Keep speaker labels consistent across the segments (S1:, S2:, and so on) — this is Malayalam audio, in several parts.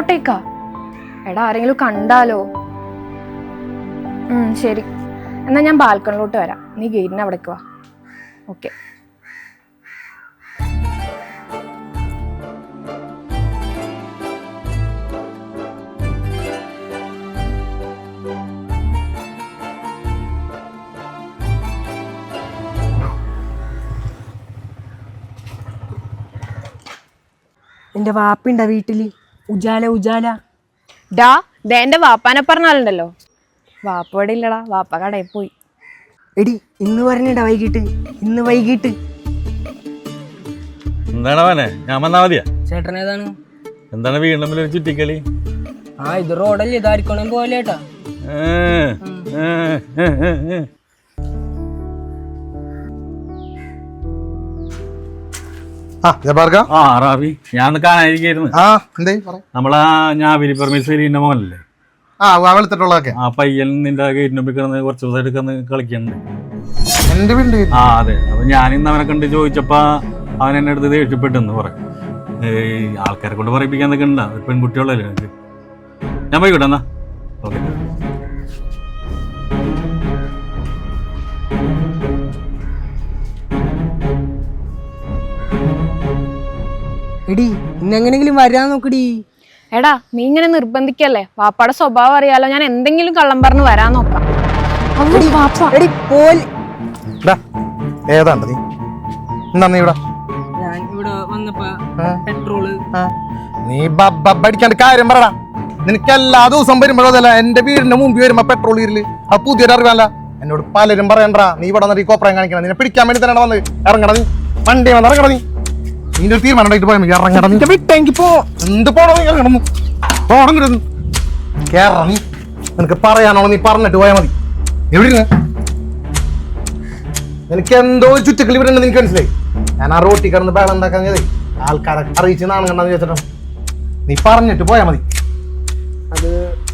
S1: അങ്ങോട്ടേക്കാ എടാ ആരെങ്കിലും കണ്ടാലോ? ശരി. എന്നാ ഞാൻ ബാൽക്കണിലോട്ട് വരാം. നീ ഗേറ്റിന് അവിടേക്ക് വാ. ഓക്കെ.
S2: എന്റെ വാപ്പിണ്ട വീട്ടിൽ? ഉജാല ഉജാല.
S1: ഡാ ദേ എന്റെ വാപ്പാനെ പറഞ്ഞാലുണ്ടല്ലോ വാപ്പ ഇവിടെ ഇല്ലടാ വാപ്പ കടയിൽ പോയി.
S2: എടി ഇന്ന് പറഞ്ഞിട്ട വൈകിട്ട്? ഇന്ന് വൈകിട്ട്.
S3: എന്താണ് അവനെ? ഞാൻ വന്നാ മതിയാ.
S2: ചേട്ടൻ ഏതാണ്
S3: എന്താണ് വീണ്ടും തമ്മിൽ ഒരു ചുറ്റിക്കളി?
S2: ആ ഇത് റോഡല്ലേ ഇതായിരിക്കണം പോലെ ഏട്ടാ.
S4: ആ
S3: റാബി ഞാൻ കാണാനിരിക്കുന്നു
S4: ആ എന്തേ?
S3: നമ്മളാ ഞാൻ പരമേശ്വരിന്റെ മോനല്ലേ?
S4: ആ വെളുത്തിട്ടുള്ളതൊക്കെ
S3: ആ പയ്യൻ നിന്റെ ഗേറ്റിന് മുമ്പിൽ കിടന്ന് കുറച്ച് ദിവസമായിട്ട് കിടന്ന് കളിക്കുന്നുണ്ട്.
S4: എന്റെ വീട്ടിൽ
S3: ആ അതെ. അപ്പൊ ഞാൻ ഇന്ന് അവനെ കണ്ട് ചോദിച്ചപ്പോ അവൻ എന്നെ അടുത്ത് ദേഷ്യപ്പെട്ടെന്ന് പറയും ആൾക്കാരെ കൊണ്ട് പറയിപ്പിക്കാൻ നിൽക്കണ്ട. ഉണ്ടാ പെൺകുട്ടികളല്ലേ ഞാൻ പോയിക്കോട്ടെ എന്നാ.
S2: എടി ഇന്നെങ്ങനെങ്കിലും വരാൻ നോക്കടി
S1: എടാ നീ ഇങ്ങനെ നിർബന്ധിക്കല്ലേ? വാപ്പയുടെ സ്വഭാവം അറിയാലോ ഞാൻ എന്തെങ്കിലും കള്ളം പറഞ്ഞ് വരാൻ നോക്കാം.
S2: എടി
S4: ഏതാണ്ട് നീ? എന്താ നീ ഇവിടെ?
S2: ഞാൻ ഇവിടെ വന്നപ്പോ
S4: ആ,
S2: പെട്രോൾ.
S4: ആ. നീ ബബ്ബടിക്കാണ്ട് കാര്യം പറടാ. നിനക്ക് എല്ലാ ദിവസം വരുമ്പോഴതല്ല എന്റെ വീടിന്റെ മുമ്പിൽ വരുമ്പോ പെട്രോൾ ഇരിൽ. അത് പുതിയൊരു അറിവല്ല എന്നോട് പലരും പറയണ്ടാ നീ ഇവിടെ ഈ കോപ്പറം കാണിക്കണം നിന്നെ പിടിക്കാൻ വേണ്ടി തന്നെ വന്ന് ഇറങ്ങണ നീ. വണ്ടി വന്ന് ഇറങ്ങണ നീ. നിന്റെ ഒരു തീരുമാനം ഉണ്ടായിട്ട് പോയാൽ ഇറങ്ങട നിന്റെ വിട്ടെങ്കിൽ പോ. എന്ത് പോണോ നീ? ഇറങ്ങണം പോണം കിടന്നു നീ. നിനക്ക് പറയാനോ നീ പറഞ്ഞിട്ട് പോയാൽ മതി. എവിടെ നിനക്ക് എന്തോ ചുറ്റക്കളി ഇവിടെ നിനക്ക് മനസ്സിലായി. ഞാൻ ആ റോട്ടി കിടന്ന് ബഹളം ഉണ്ടാക്കാൻ ചെയ്തേ ആൾക്കാരെ അറിയിച്ച് നാണം കണ്ടെന്ന് ചോദിച്ചിട്ടും നീ പറഞ്ഞിട്ട് പോയാൽ മതി.
S2: അത്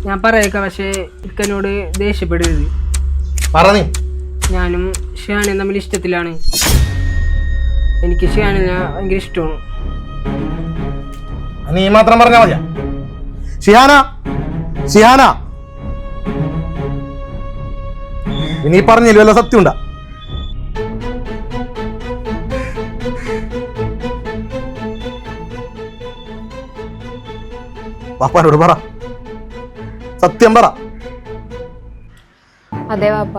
S2: ഞാൻ പറയേക്കാം പക്ഷേ ഇക്കനോട് ദേഷ്യപ്പെടരുത്.
S4: പറ നീ.
S2: ഞാനും ഷിയാനും തമ്മിൽ ഇഷ്ടത്തിലാണ്. എനിക്ക് ഷിയാനിനെ ഭയങ്കര ഇഷ്ടമാണ്.
S4: നീ മാത്രം പറഞ്ഞാ മതിയാ. ഷിഹാന ഷിഹാന. നീ പറഞ്ഞില്ല വല്ല സത്യം ഉണ്ടാ പാപ്പാനോട് പറ. സത്യം പറ.
S1: അതെ പാപ്പ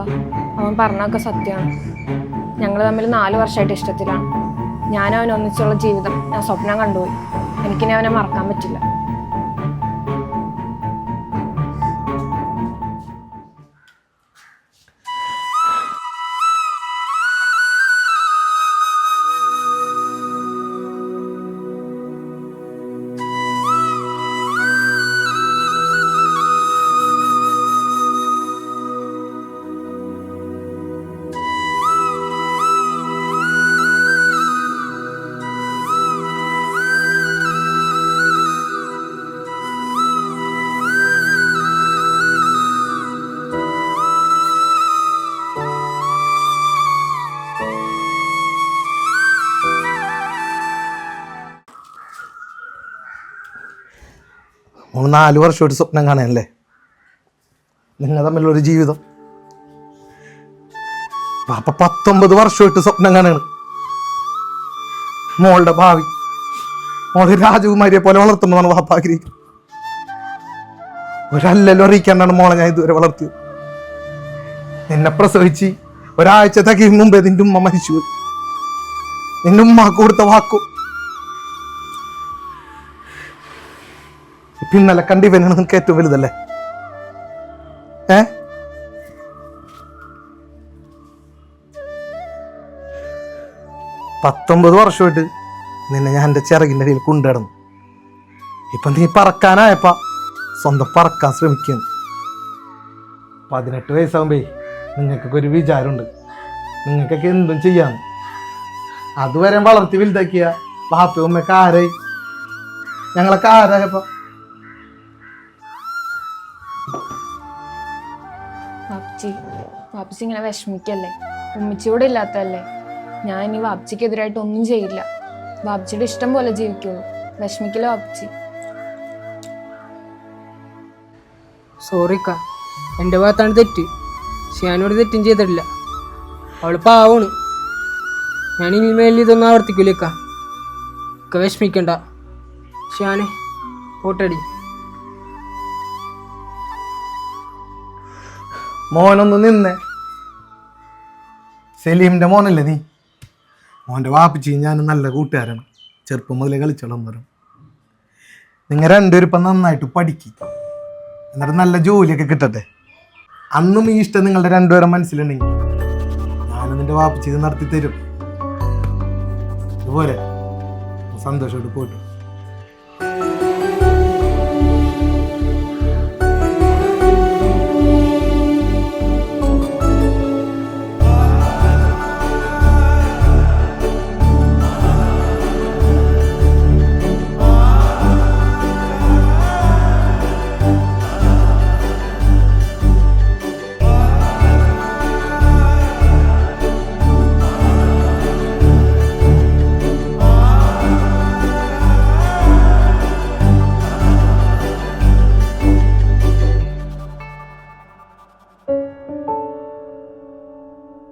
S1: അവൻ പറഞ്ഞൊക്കെ സത്യമാണ് ഞങ്ങൾ തമ്മിൽ നാല് വർഷമായിട്ട് ഇഷ്ടത്തിലാണ്. ഞാനും അവൻ ഒന്നിച്ചുള്ള ജീവിതം ഞാൻ സ്വപ്നം കണ്ടുപോയി. എനിക്കിനി അവനെ മറക്കാൻ പറ്റില്ല.
S4: മൂന്ന് നാല് വർഷമായിട്ട് സ്വപ്നം കാണാനല്ലേ? നിങ്ങൾ തമ്മിലൊരു ജീവിതം. പാപ്പ പത്തൊമ്പത് വർഷമായിട്ട് സ്വപ്നം കാണാണ്. മോളുടെ ഭാവി. മോളെ രാജകുമാരിയെ പോലെ വളർത്തുമ്പോഴാണ് വാപ്പ ആഗ്രഹിക്കുന്നത്. ഒരല്ലല്ലോ അറിയിക്കാണ്ടാണ് മോളെ ഞാൻ ഇതുവരെ വളർത്തിയത്. എന്നെ പ്രസവിച്ച് ഒരാഴ്ച തികയും മുമ്പേ നിന്റെ ഉമ്മ മരിച്ചു നിന്റെ ഉമ്മ കൊടുത്ത വാക്കോ കണ്ടി കണ്ടിവനാണ് നിനക്ക് ഏറ്റവും വലുതല്ലേ? ഏ? പത്തൊമ്പത് വർഷമായിട്ട് നിന്നെ ഞാൻ എന്റെ ചിറകിന്റെ അടിയിൽ കൊണ്ടുനടന്നു. ഇപ്പം നീ പറക്കാനായപ്പ. സ്വന്തം പറക്കാൻ ശ്രമിക്കുന്നു പതിനെട്ട് വയസ്സാകുമ്പേ നിങ്ങൾക്കൊക്കെ ഒരു വിചാരമുണ്ട്. നിങ്ങൾക്കൊക്കെ എന്തും ചെയ്യാം. അതുവരെ വളർത്തി വലുതാക്കിയ ബാപ്പയും ഉമ്മയൊക്കെ ആരായി? ഞങ്ങളൊക്കെ ആരായപ്പോ?
S1: വാപ്ചി വാപ്ചി ഇങ്ങനെ വിഷമിക്കല്ലേ? ഉമ്മച്ചിയോടെ ഇല്ലാത്തല്ലേ ഞാൻ ഇനി വാപ്ചിക്കെതിരായിട്ട് ഒന്നും ചെയ്യില്ല. വാപ്ചിയുടെ ഇഷ്ടം പോലെ ജീവിക്കുള്ളൂ. വിഷമിക്കില്ല വാപ്ചി
S2: സോറിക്ക എന്റെ ഭാഗത്താണ് തെറ്റ്. പക്ഷെ തെറ്റും ചെയ്തിട്ടില്ല. അവൾ പാവണ് ഞാൻ ഇനിമേൽ ഇതൊന്നും ആവർത്തിക്കൂലേക്ക. വിഷമിക്കണ്ട. പക്ഷെ പോട്ടടി
S4: മോനൊന്ന് നിന്നേ. സലീമിന്റെ മോനല്ലേ നീ? മോന്റെ വാപ്പിച്ചി ഞാൻ നല്ല കൂട്ടുകാരാണ്. ചെറുപ്പം മുതലേ കളിച്ചോളം വരും. നിങ്ങൾ രണ്ടുപേരും ഇപ്പം നന്നായിട്ട് പഠിക്കും. എന്നിട്ട് നല്ല ജോലിയൊക്കെ കിട്ടട്ടെ. അന്നും ഈ ഇഷ്ടം നിങ്ങളുടെ രണ്ടുപേരും മനസ്സിലുണ്ടെങ്കിൽ ഞാനും നിന്റെ വാപ്പിച്ചി നടത്തി തരും അതുപോലെ സന്തോഷമായിട്ട് പോയിട്ടു.